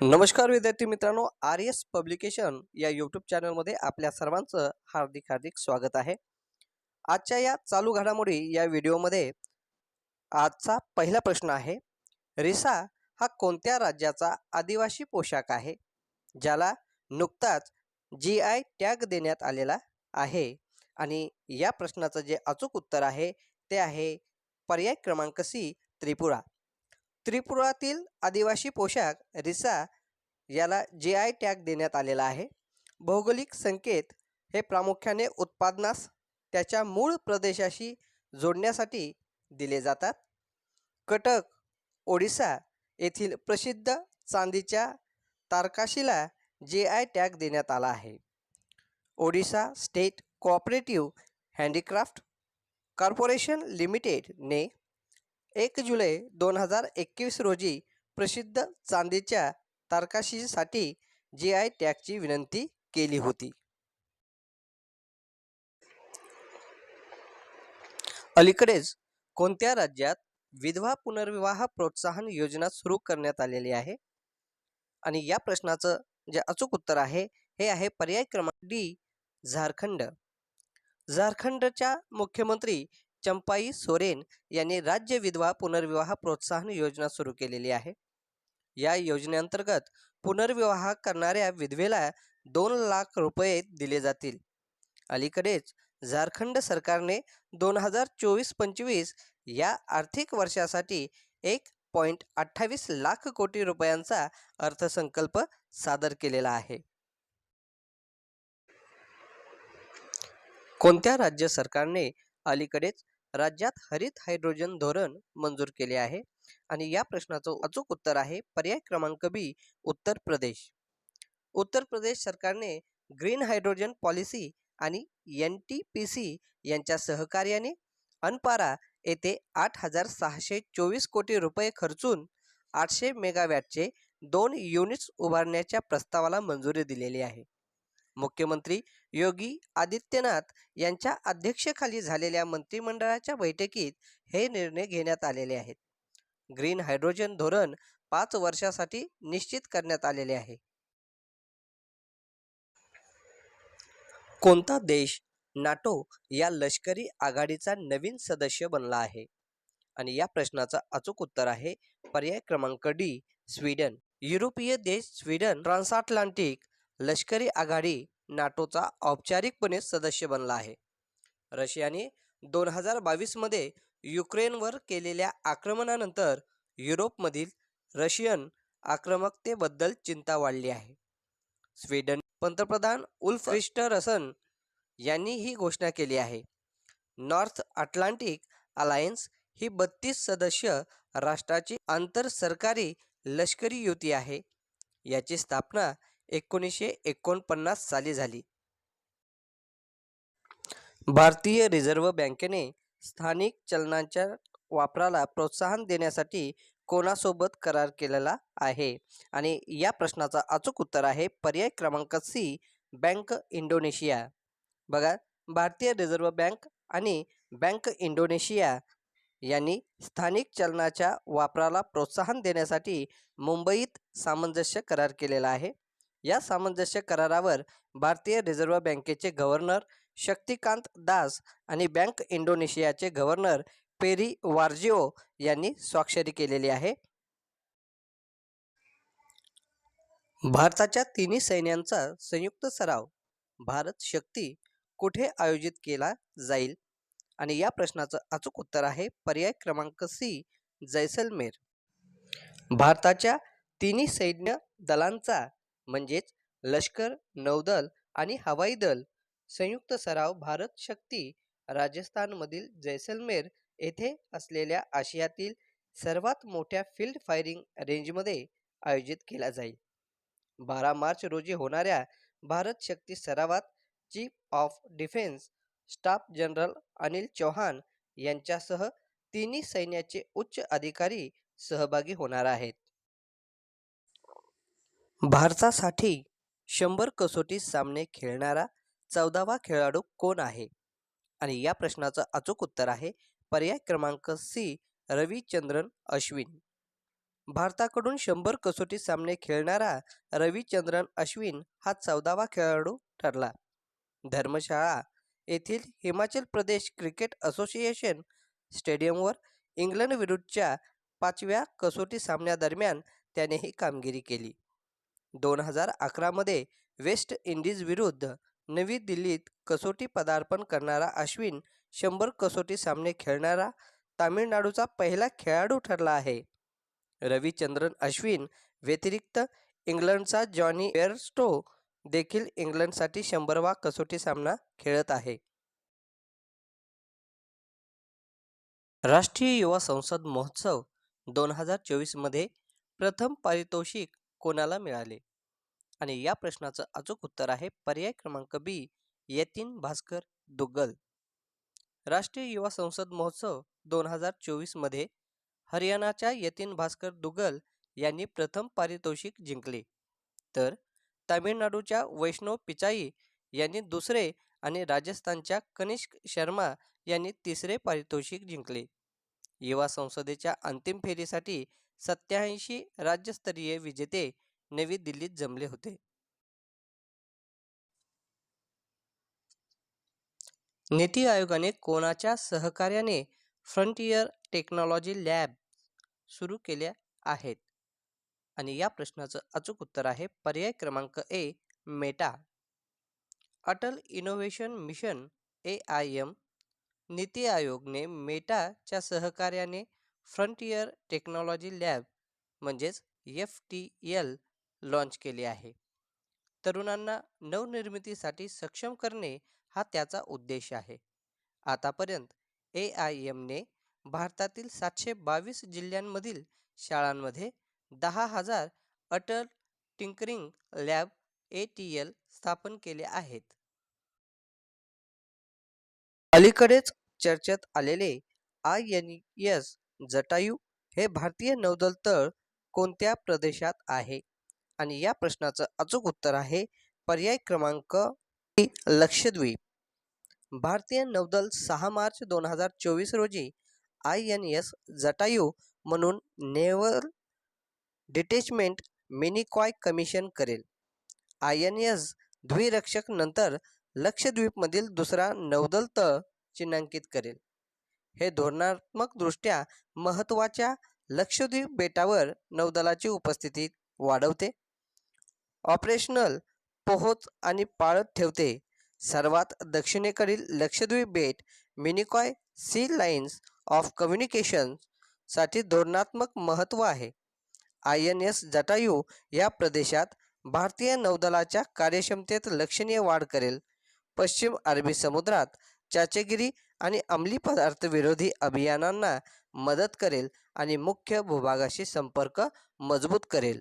नमस्कार विद्यार्थी मित्रांनो आर एस पब्लिकेशन या यूट्यूब चॅनलमध्ये आपल्या सर्वांचं हार्दिक हार्दिक स्वागत आहे. आजच्या या चालू घडामोडी या व्हिडिओमध्ये आजचा पहिला प्रश्न आहे रिसा हा कोणत्या राज्याचा आदिवासी पोशाख आहे? ज्याला नुकताच जी आय टॅग देण्यात आलेला आहे. आणि या प्रश्नाचं जे अचूक उत्तर आहे ते आहे पर्याय क्रमांक सी त्रिपुरा. त्रिपुरातील आदिवासी पोशाख रिसा याला जे आय टॅग देण्यात आलेला आहे. भौगोलिक संकेत हे प्रामुख्याने उत्पादनास त्याच्या मूळ प्रदेशाशी जोडण्यासाठी दिले जातात. कटक ओडिसा येथील प्रसिद्ध चांदीच्या तारकाशीला जे आय टॅग देण्यात आला आहे. Odisha state cooperative handicraft corporation लिमिटेडने एक जुलै दोन हजार एकवीस रोजी प्रसिद्ध चांदीच्या तारकाशीसाठी जी आय टॅगची विनंती केली होती. अलीकडेच कोणत्या राज्यात विधवा पुनर्विवाह प्रोत्साहन योजना सुरू करण्यात आलेली आहे? आणि या प्रश्नाचं जे अचूक उत्तर आहे हे आहे पर्याय क्रमांक डी झारखंड. झारखंडच्या मुख्यमंत्री चंपाई सोरेन यांनी राज्य विधवा पुनर्विवाह प्रोत्साहन योजना सुरू केलेली आहे. या योजनेअंतर्गत पुनर्विवाह करणाऱ्या विधवेला दोन लाख रुपये दिले जातील. अलीकडेच झारखंड सरकारने दोन हजार चोवीस पंचवीस या आर्थिक वर्षासाठी एक पॉईंट अठ्ठावीस लाख कोटी रुपयांचा अर्थसंकल्प सादर केलेला आहे. कोणत्या राज्य सरकारने अलीकडेच राज्यात हरित हायड्रोजन धोरण मंजूर केले आहे. आणि या प्रश्नाचं अचूक उत्तर आहे पर्याय क्रमांक बी उत्तर प्रदेश. उत्तर प्रदेश सरकारने ग्रीन हायड्रोजन पॉलिसी आणि एन टी पी सी यांच्या सहकार्याने अनपारा येथे आठ हजार सहाशे चोवीस कोटी रुपये खर्चून आठशे मेगावॅटचे दोन युनिट्स उभारण्याच्या प्रस्तावाला मंजुरी दिलेली आहे. मुख्यमंत्री योगी आदित्यनाथ यांच्या अध्यक्षतेखाली झालेल्या मंत्रिमंडळाच्या बैठकीत हे निर्णय घेण्यात आलेले आहेत. ग्रीन हायड्रोजन धोरण पाच वर्षासाठी निश्चित करण्यात आलेले आहे. कोणता देश नाटो या लष्करी आघाडीचा नवीन सदस्य बनला आहे? आणि या प्रश्नाचं अचूक उत्तर आहे पर्याय क्रमांक डी स्वीडन. युरोपीय देश स्वीडन ट्रान्सअटलांटिक लष्करी आघाडी नाटोचा औपचारिकपणे सदस्य बनला आहे. रशियाने दोन हजार बावीसमध्ये युक्रेनवर केलेल्या आक्रमणानंतर युरोपमधील रशियन आक्रमकतेबद्दल चिंता वाढली आहे. स्वीडन पंतप्रधान उल्फ क्रिस्टरसन यांनी ही घोषणा केली आहे. नॉर्थ अटलांटिक अलायन्स ही बत्तीस सदस्य राष्ट्राची आंतरसरकारी लष्करी युती आहे. याची स्थापना एकोणीसशे एकोणपन्नास साली झाली. भारतीय रिझर्व्ह बँकेने स्थानिक चलनांच्या वापराला प्रोत्साहन देण्यासाठी कोणासोबत करार केलेला आहे? आणि या प्रश्नाचा अचूक उत्तर आहे पर्याय क्रमांक सी बँक इंडोनेशिया. बघा भारतीय रिझर्व्ह बँक आणि बँक इंडोनेशिया यांनी स्थानिक चलनाच्या वापराला प्रोत्साहन देण्यासाठी मुंबईत सामंजस्य करार केलेला आहे. या सामंजस्य करारावर भारतीय रिझर्व्ह बँकेचे गव्हर्नर शक्तिकांत दास आणि बँक इंडोनेशियाचे गव्हर्नर पेरी वार्जिओ यांनी स्वाक्षरी केलेली आहे. भारताच्या तिन्ही सैन्यांचा संयुक्त सराव भारत शक्ती कुठे आयोजित केला जाईल? आणि या प्रश्नाचं अचूक उत्तर आहे पर्याय क्रमांक सी जैसलमेर. भारताच्या तिन्ही सैन्य दलांचा म्हणजेच लष्कर नौदल आणि हवाई दल. संयुक्त सराव भारत शक्ती राजस्थानमधील जैसलमेर येथे असलेल्या आशियातील सर्वात मोठ्या फील्ड फायरिंग रेंजमध्ये आयोजित केला जाईल. बारा मार्च रोजी होणाऱ्या भारत शक्ती सरावात chief of defence staff general Anil Chauhan यांच्यासह तिन्ही सैन्याचे उच्च अधिकारी सहभागी होणार आहेत. भारतासाठी शंभर कसोटी सामने खेळणारा चौदावा खेळाडू कोण आहे? आणि या प्रश्नाचं अचूक उत्तर आहे पर्याय क्रमांक सी रविचंद्रन अश्विन. भारताकडून शंभर कसोटी सामने खेळणारा रविचंद्रन अश्विन हा चौदावा खेळाडू ठरला. धर्मशाळा येथील हिमाचल प्रदेश क्रिकेट असोसिएशन स्टेडियमवर इंग्लंड विरुद्धच्या पाचव्या कसोटी सामन्यादरम्यान त्याने ही कामगिरी केली. दोन हजार अकरामध्ये वेस्ट इंडिजविरुद्ध नवी दिल्लीत कसोटी पदार्पण करणारा अश्विन शंभर कसोटी सामने खेळणारा तामिळनाडूचा पहिला खेळाडू ठरला आहे. रविचंद्रन अश्विन व्यतिरिक्त इंग्लंडचा जॉनी एअरस्टो देखील इंग्लंडसाठी शंभरवा कसोटी सामना खेळत आहे. राष्ट्रीय युवा संसद महोत्सव दोन हजार चोवीसमध्ये प्रथम पारितोषिक कोणाला मिळाले? आणि या प्रश्नाचं अचूक उत्तर आहे पर्याय क्रमांक बी यतीन भास्कर दुग्गल राष्ट्रीय युवा संसद महोत्सव दोन हजार चोवीसमध्ये हरियाणाच्या यतीन भास्कर दुग्गल यांनी प्रथम पारितोषिक जिंकले. तर तामिळनाडूच्या वैष्णव पिचाई यांनी दुसरे आणि राजस्थानच्या कनिष्क शर्मा यांनी तिसरे पारितोषिक जिंकले. युवा संसदेच्या अंतिम फेरीसाठी सत्याऐंशी राज्यस्तरीय विजेते नवी दिल्लीत जमले होते. नीती आयोगाने कोणाच्या सहकार्याने फ्रंटियर टेक्नॉलॉजी लॅब सुरू केल्या आहेत? आणि या प्रश्नाचं अचूक उत्तर आहे पर्याय क्रमांक A Meta. Atal innovation mission A I M. NITI आयोगने मेटाच्या सहकार्याने फ्रंटियर टेक्नॉलॉजी लॅब म्हणजेच एफ टी एल लॉन्च केले आहे. तरुणांना नवनिर्मितीसाठी सक्षम करणे हा त्याचा उद्देश आहे. आतापर्यंत ए आय एमने भारतातील सातशे बावीस जिल्ह्यांमधील शाळांमध्ये दहा हजार Atal tinkering lab A T L स्थापन केले आहेत. अलीकडेच चर्चेत आलेले आय एन एस जटायू हे भारतीय नौदल तळ कोणत्या प्रदेशात आहे? आणि या प्रश्नाचं अचूक उत्तर आहे पर्याय क्रमांक लक्षद्वीप. भारतीय नौदल सहा मार्च दोन हजार चोवीस रोजी आय एन एस जटायू म्हणून नेव्हल डिटेचमेंट मिनिकॉय कमिशन करेल. आय एन एस द्विरक्षक नंतर लक्षद्वीपमधील दुसरा नौदल तळ चिन्हांकित करेल. हे धोरणात्मकदृष्ट्या महत्त्वाच्या लक्षद्वीप बेटावर नौदलाची उपस्थिती वाढवते. ऑपरेशनल पोहोच आणि पाळत ठेवते. सर्वात दक्षिणेकडील लक्षद्वीप बेट मिनिकॉय सी लाईन्स ऑफ कम्युनिकेशनसाठी धोरणात्मक महत्त्व आहे. आय एन एस जटायू या प्रदेशात भारतीय नौदलाच्या कार्यक्षमतेत लक्षणीय वाढ करेल. पश्चिम अरबी समुद्रात चाचेगिरी आणि अंमली पदार्थ विरोधी अभियानांना मदत करेल आणि मुख्य भूभागाशी संपर्क मजबूत करेल.